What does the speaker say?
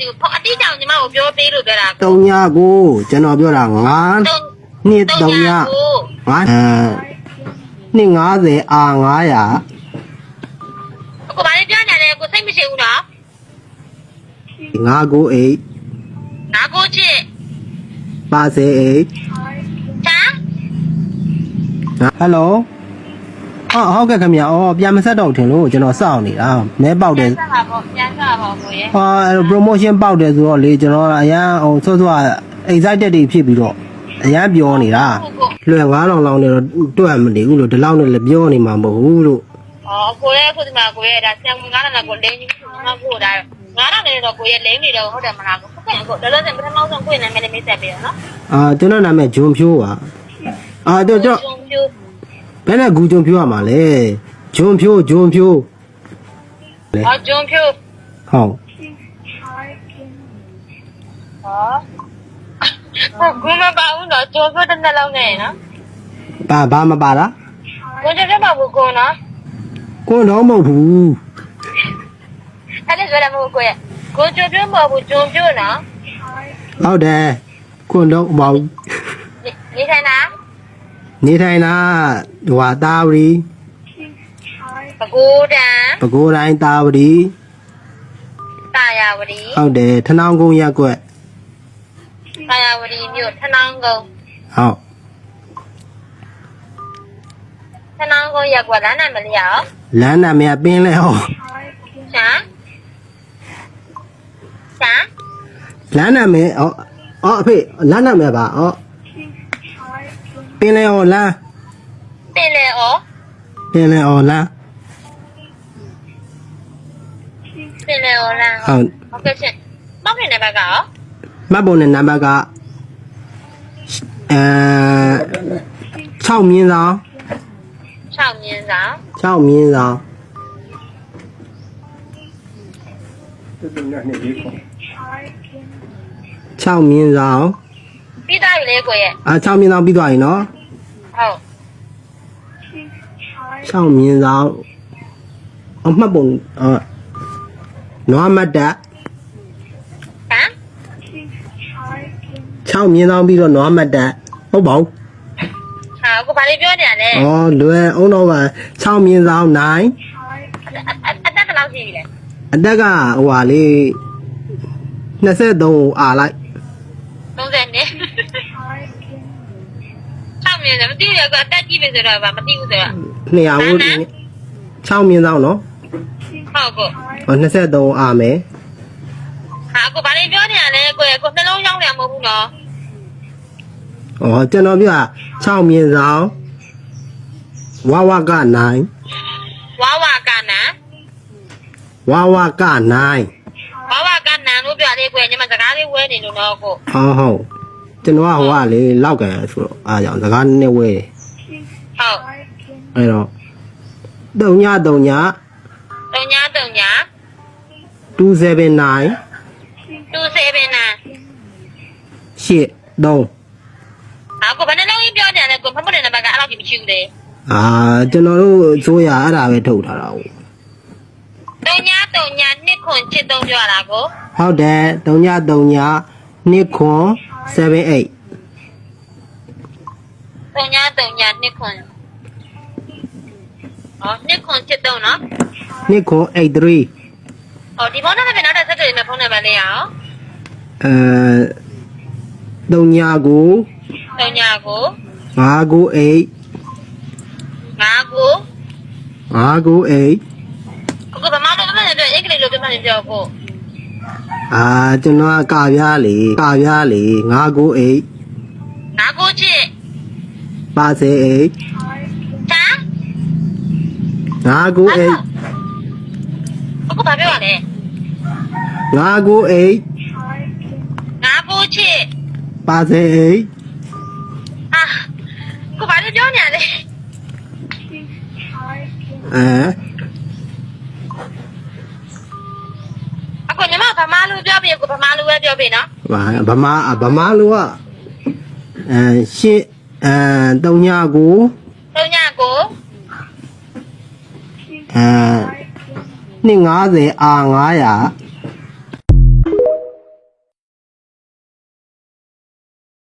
သိဘူးအတိအကျညီမကိုပြောပေးလို့ပြောတာတုံညာကိုကျွန်တော်ပြောတာ9တုံနှစ်တုံညာ9အဲနှစ်90အာ900ကိုဘာလေးပြောနေလဲကိုစိတ်မရှိဘူးနော်998ငါကိုချစ်ပါစေအိတ်ချာဟယ်လိုအော်ဟုတ်ကဲ့ခင်ဗျာအော်ပြန်မဆက်တော့ထင်လို့ကျွန်တော်စောင့်နေတာမဲပေါက်တယ်ပြန်စားပါပြန် စားပါကိုရဲ့ဟာအဲ့ promotion ပေါက်တယ်ဆိုတော့လေကျွန်တော်အရန်ဟိုစောစော excited တွေဖြစ်ပြီးတော့အရန်ပြောနေတာကိုကိုလွယ်9000လောက်နဲ့တော့တွက်မနေဘူးလို့ဒီလောက်နဲ့လည်းပြောနေမှာမဟုတ်ဘူးလို့အော်ကိုရဲ့ကိုဒီမှာကိုရဲ့ဒါဆံဝင်ကားတာကိုလိမ့်ကြီးမဖို့ဒါငါတော့နေတော့ကိုရဲ့လိမ့်နေတော့ဟုတ်တယ်မလားကိုဟုတ်တယ်ကိုလောလောဆယ်ပထမဆုံးကိုရဲ့နာမည်လေးမိတ်ဆက်ပေးရနော်အာကျွန်တော်နာမည်ဂျွန်ဖြိုးပါအာတော့တော့ဂျုံပြူဘယ်နဲ့ဂူဂျွန်ဖြိုးရမှာလဲဂျွန်ဖြိုးဂျွန်ဖြိုးလေအော်ဂျုံပြူ ဟုတ်ဟောဟိုကမပါဘူးတော့ကြောပြတဲ့နှလုံးနဲ့နော်ဘာဘာမပါလားကိုကြပြပါဘူးကိုနော်ကိုတော့မဟုတ်ဘူးအဲ့ဒါဆိုလည်းမဟုတ်ကိုရဲ့ကိုကြပြမဟုတ်ဘူးဂျုံပြူနော်ဟုတ်တယ်ကိုတော့မဟုတ်ဘူးနေထိုင်တာနေထိုင်တာဟိုဟာတာဝရီပကိုးတန်ပဲခူးတိုင်းတာဝရီတာ ယာဝတီဟုတ်တယ်ထနောင်းကုန်းရက်ကွက်တာယာဝတီမြို့ထနောင်းကုန်းဟုတ်ထနောင်းကုန်းရက်ကွာလမ်းနာမလေးရောလမ်းနာမည်ကပင်းလဲဟောရှာရှာလမ်းနာမည်အော်အော်အဖေလမ်းနာမည်ပါအော်ပင်းလဲဟောလမ်းပင်လေဩပင်းလဲဟောလမ်း ပင်လေဩလမ်းဟုတ်ဟုတ်ကဲ့ရှင်မောက်နေတဲ့ဘက်ကရောမှတ်ပုံနဲ့နံပါတ်ကအဲ6မြင်းဆောင်6မြင်းဆောင်6မြင်းဆောင်6မြင်းဆောင်ပြီးသားပြီလေကိုရဲ့အာ6မြင်းဆောင်ပြီးသွားပြီနော်ဟုတ်6မြင်းဆောင်အမှတ်ပုံအာ နွားမတ်တဟမ်6မြင်းဆောင်ပြီးတော့နွားမတ်တဟုတ်ပါဘူးဟာကိုဘာလေးပြောနေရလဲဩလွယ်အောင်တော့က6မြင်းဆောင်9အတက်ကလောက်ရှိပြီလေအတက်ကဟိုဟာလေး23ကိုအာလိုက်30နဲ့6မြင်းတယ်မသိဘူးရကအတက်ကြီးပြီဆိုတော့ဗာမသိဘူးဆိုတော့200ဝန်း6မြင်းဆောင်နော်ဟုတ်ကိုဟော 23ကိုအာမယ်ဟာကိုဘာလေးပြောနေရလဲကိုရဲ့ကိုနှလုံးရောက်နေမှာမဟုတ်ဘူးနော်ဩကျွန်တော်ပြ6မြင်းဆောင်ဝဝက9ဝါဝါကနန်ဝဝက9ဝါဝါကနန်လို့ပြောလေးကိုရဲ့ညီမစကားလေးဝဲနေလို့နော်ကိုဟုတ်ဟုတ်ကျွန်တော်ကဟိုကလေလောက်ကန်ဆိုတော့အားကြောင့်စကားနည်းနည်းဝဲတယ်ဟုတ်အဲ့တော့တုံညတုံညတုံညာတုံညာ 279 279ရှစ်3ဟာကိုဘယ်နှလုံးကြီးပြောနေရလဲကိုဖတ်ဖို့တဲ့နံပါတ်ကအဲ့လောက်ကြီးမရှိဘူးလေအာကျွန်တော်တို့အစိုးရအဲ့ဒါပဲထုတ်ထားတာဟုတ်တုံညာတုံညာနှစ်ခွန်ချစ်သုံးပြောရတာကိုဟုတ်တယ်တုံညတုံညနှစ်ခွန်78တုံညာတုံညာနှစ်ခွန်ဟောနှစ်ခွန်ချစ်သုံးနော်နှစ်ခွန်83 ဟောဒီဖုန်းနံပါတ်ကနောက်တစ်ဆက်တွေ့မယ်ဖုန်းနံပါတ်လေးရအောင်အဲတုံညကိုတုံညာကို598 5ကို598ကိုကဗမာလိုပြောနေတယ်အင်္ဂလိပ်လိုပြောနေပြောကိုအာကျွန်တော်ကကာပြားလေကာပြားလေ598 5ကိုချစ်ပါစေအိတ်ချာ598ကိုကဘာပြောရလဲ 598 5ကိုချစ်ပါစေအိတ်ဟာကိုဘာလို့ပြောနေရလဲအဲအခုညီမဗမာလိုပြောပြီးကိုဗမာလိုပဲပြောပြီးနော်ဗမာဗမာလူကအဲရှစ်အဲတုံညကိုတုံညာကိုအဲ250အာ900